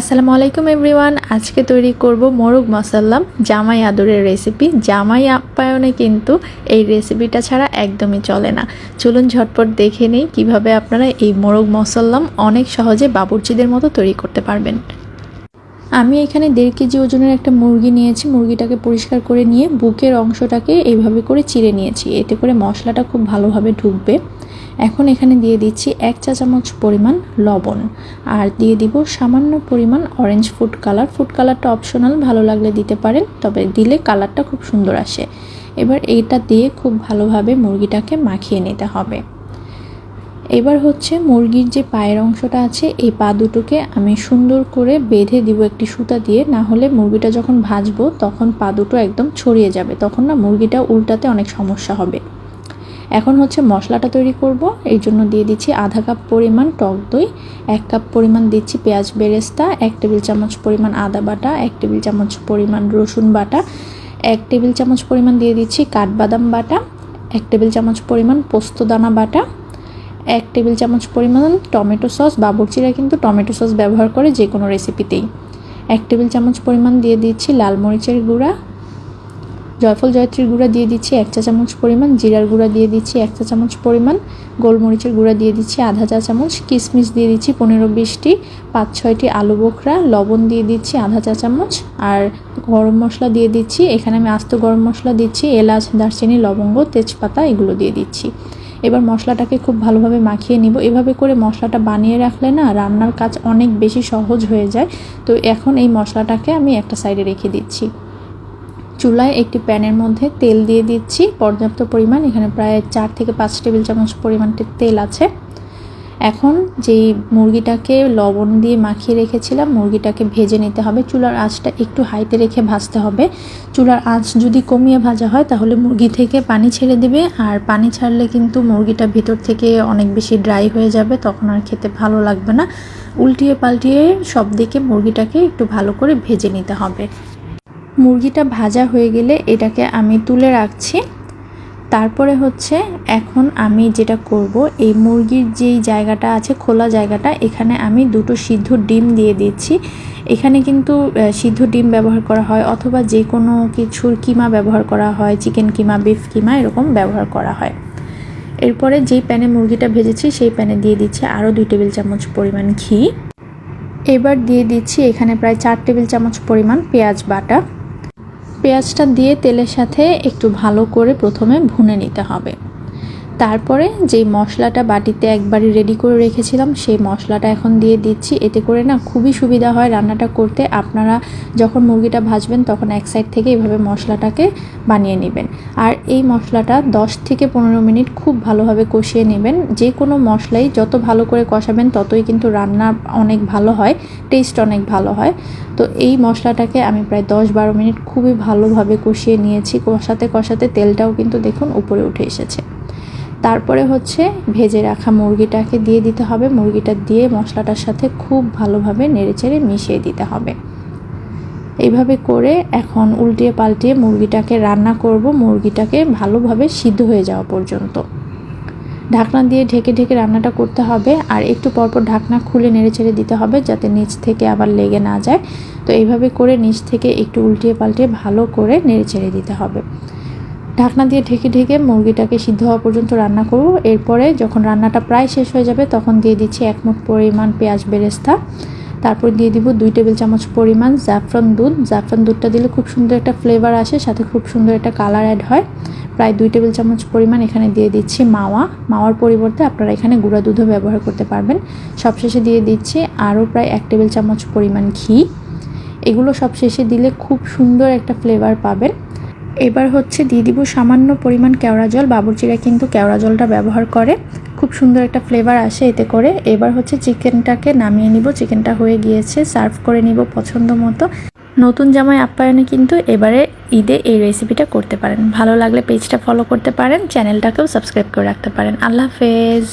আসসালামু আলাইকুম এভরিওয়ান। আজকে তৈরি করব মোরগ মশাল্লাম জামাই আদরের রেসিপি জামাই আপ্যায়নে কিন্তু এই রেসিপিটা ছাড়া একদমই চলে না। চলুন ঝটপট দেখে নেই কীভাবে আপনারা এই মোরগ মশাল্লাম অনেক সহজে বাবুর্চিদের মতো তৈরি করতে পারবেন। আমি এখানে দেড় কেজি ওজনের একটা মুরগি নিয়েছি। মুরগিটাকে পরিষ্কার করে নিয়ে বুকের অংশটাকে এইভাবে করে চিড়ে নিয়েছি। এতে করে মশলাটা খুব ভালোভাবে ঢুকবে। এখন এখানে দিয়ে দিচ্ছি এক চা চামচ পরিমাণ লবণ আর দিয়ে দিব সামান্য পরিমাণ অরেঞ্জ ফুড কালার ফুড কালারটা অপশনাল ভালো লাগলে দিতে পারেন, তবে দিলে কালারটা খুব সুন্দর আসে। এবার এইটা দিয়ে খুব ভালোভাবে মুরগিটাকে মাখিয়ে নিতে হবে। এবার হচ্ছে মুরগির যে পায়ের অংশটা আছে, এই পা দুটোকে আমি সুন্দর করে বেঁধে দিব একটি সুতা দিয়ে, না হলে মুরগিটা যখন ভাজবো তখন পা দুটো একদম ছড়িয়ে যাবে, তখন না মুরগিটা উল্টাতে অনেক সমস্যা হবে। এখন হচ্ছে মশলাটা তৈরি করব। এই জন্য দিয়ে দিচ্ছি আধা কাপ পরিমাণ টক দই, এক কাপ পরিমাণ দিচ্ছি পেঁয়াজ বেরেস্তা, এক টেবিল চামচ পরিমাণ আদা বাটা, এক টেবিল চামচ পরিমাণ রসুন বাটা, এক টেবিল চামচ পরিমাণ দিয়ে দিচ্ছি কাঠবাদাম বাটা, এক টেবিল চামচ পরিমাণ পোস্তদানা বাটা, এক টেবিল চামচ পরিমাণ টমেটো সস। বাবুর্চিরা কিন্তু টমেটো সস ব্যবহার করে যে কোনো রেসিপিতেই এক টেবিল চামচ পরিমাণ দিয়ে দিচ্ছি লাল মরিচের গুঁড়া জয়ফল জয়ত্রীর গুঁড়া দিয়ে দিচ্ছি এক চা চামচ পরিমাণ, জিরার গুঁড়া দিয়ে দিচ্ছি এক চা চামচ পরিমাণ, গোলমরিচের গুঁড়া দিয়ে দিচ্ছি আধা চা চামচ কিশমিশ দিয়ে দিচ্ছি পনেরো বিশটি, পাঁচ ছয়টি আলু বোখরা, লবণ দিয়ে দিচ্ছি আধা চা চামচ, আর গরম মশলা দিয়ে দিচ্ছি, এখানে আমি আস্ত গরম মশলা দিচ্ছি, এলাচ, দারচিনি, লবঙ্গ, তেজপাতা এগুলো দিয়ে দিচ্ছি। এবার মশলাটাকে খুব ভালোভাবে মাখিয়ে নিব। এভাবে করে মশলাটা বানিয়ে রাখলে না রান্নার কাজ অনেক বেশি সহজ হয়ে যায়। তো এখন এই মশলাটাকে আমি একটা সাইডে রেখে দিচ্ছি। চুলায় একটি প্যানের মধ্যে তেল দিয়ে দিচ্ছি। পর্যাপ্ত পরিমাণ, এখানে প্রায় চার থেকে পাঁচ টেবিল চামচ পরিমাণটি তেল আছে। এখন যেই মুরগিটাকে লবণ দিয়ে মাখিয়ে রেখেছিলাম, মুরগিটাকে ভেজে নিতে হবে। চুলার আঁচটা একটু হাইতে রেখে ভাজতে হবে। চুলার আঁচ যদি কমিয়ে ভাজা হয়, তাহলে মুরগি থেকে পানি ছেড়ে দেবে। আর পানি ছাড়লে কিন্তু মুরগিটা ভিতর থেকে অনেক বেশি ড্রাই হয়ে যাবে, তখন আর খেতে ভালো লাগবে না। উল্টিয়ে পাল্টিয়ে সব দিকে মুরগিটাকে একটু ভালো করে ভেজে নিতে হবে। মুরগিটা ভাজা হয়ে গেলে এটাকে আমি তুলে রাখছি। তারপরে হচ্ছে এখন আমি যেটা করব, এই মুরগির যেই জায়গাটা আছে, খোলা জায়গাটা, এখানে আমি দুটো সিদ্ধ ডিম দিয়ে দিচ্ছি। এখানে কিন্তু সিদ্ধ ডিম ব্যবহার করা হয় অথবা যে কোনো কিছুর কিমা ব্যবহার করা হয়, চিকেন কিমা, বিফ কিমা, এরকম ব্যবহার করা হয়। এরপরে যেই প্যানে মুরগিটা ভেজেছি, সেই প্যানে দিয়ে দিচ্ছি আরও দুই টেবিল চামচ পরিমাণ ঘি। এবার দিয়ে দিচ্ছি এখানে প্রায় চার টেবিল চামচ পরিমাণ পেঁয়াজ বাটা। পেঁয়াজটা দিয়ে তেলের সাথে একটু ভালো করে প্রথমে ভুনে নিতে হবে। তারপরে যেই মশলাটা বাটিতে একবারই রেডি করে রেখেছিলাম, সেই মশলাটা এখন দিয়ে দিচ্ছি। এতে করে না খুবই সুবিধা হয় রান্নাটা করতে। আপনারা যখন মুরগিটা ভাজবেন, তখন এক সাইড থেকে এইভাবে মশলাটাকে বানিয়ে নেবেন। আর এই মশলাটা 10 থেকে পনেরো মিনিট খুব ভালোভাবে কষিয়ে নেবেন। যে কোনো মশলাই যত ভালো করে কষাবেন, ততই কিন্তু রান্না অনেক ভালো হয় টেস্ট অনেক ভালো হয়। তো এই মশলাটাকে আমি প্রায় দশ বারো মিনিট খুবই ভালোভাবে কষিয়ে নিয়েছি। কষাতে কষাতে তেলটাও কিন্তু দেখুন উপরে উঠে এসেছে। তারপরে হচ্ছে ভেজে রাখা মুরগিটাকে দিয়ে দিতে হবে। মুরগিটা দিয়ে মশলাটার সাথে খুব ভালোভাবে নেড়েচেড়ে মিশিয়ে দিতে হবে। এইভাবে করে এখন উল্টিয়ে পাল্টিয়ে মুরগিটাকে রান্না করব। মুরগিটাকে ভালোভাবে সিদ্ধ হয়ে যাওয়া পর্যন্ত। ঢাকনা দিয়ে ঢেকে ঢেকে রান্নাটা করতে হবে আর একটু পরপর ঢাকনা খুলে নেড়ে ছেড়ে দিতে হবে যাতে নিচ থেকে আবার লেগে না যায়। তো এইভাবে করে নিচ থেকে একটু উল্টিয়ে পাল্টিয়ে ভালো করে নেড়ে ছেড়ে দিতে হবে। ঢাকনা দিয়ে ঢেকে ঢেকে মুরগিটাকে সিদ্ধ হওয়া পর্যন্ত রান্না করব। এরপরে যখন রান্নাটা প্রায় শেষ হয়ে যাবে, তখন দিয়ে দিচ্ছি এক মুঠ পরিমাণ পেঁয়াজ বেরেস্তা। তারপর দিয়ে দিব দুই টেবিল চামচ পরিমাণ জাফরান দুধ। জাফরান দুধটা দিলে খুব সুন্দর একটা ফ্লেভার আসে, সাথে খুব সুন্দর একটা কালার অ্যাড হয়। প্রায় দুই টেবিল চামচ পরিমাণ এখানে দিয়ে দিচ্ছি মাওয়া। মাওয়ার পরিবর্তে আপনারা এখানে গুঁড়া দুধও ব্যবহার করতে পারবেন। সবশেষে দিয়ে দিচ্ছি আরও প্রায় এক টেবিল চামচ পরিমাণ ঘি। এগুলো সব শেষে দিলে খুব সুন্দর একটা ফ্লেভার পাবেন। এবার হচ্ছে দিয়ে দিব সামান্য পরিমাণ কেওড়া জল। বাবুর্চিরা কিন্তু কেওড়া জলটা ব্যবহার করে। খুব সুন্দর একটা ফ্লেভার আসে এতে করে। এবার হচ্ছে চিকেনটাকে নামিয়ে নিব। চিকেনটা হয়ে গিয়েছে। সার্ভ করে নিব পছন্দ মতো। নতুন জামাই আপ্যায়নে কিন্তু এবারে ঈদে এই রেসিপিটা করতে পারেন। ভালো লাগলে পেজটা ফলো করতে পারেন। চ্যানেলটাকেও সাবস্ক্রাইব করে রাখতে পারেন। আল্লাহ হাফেজ।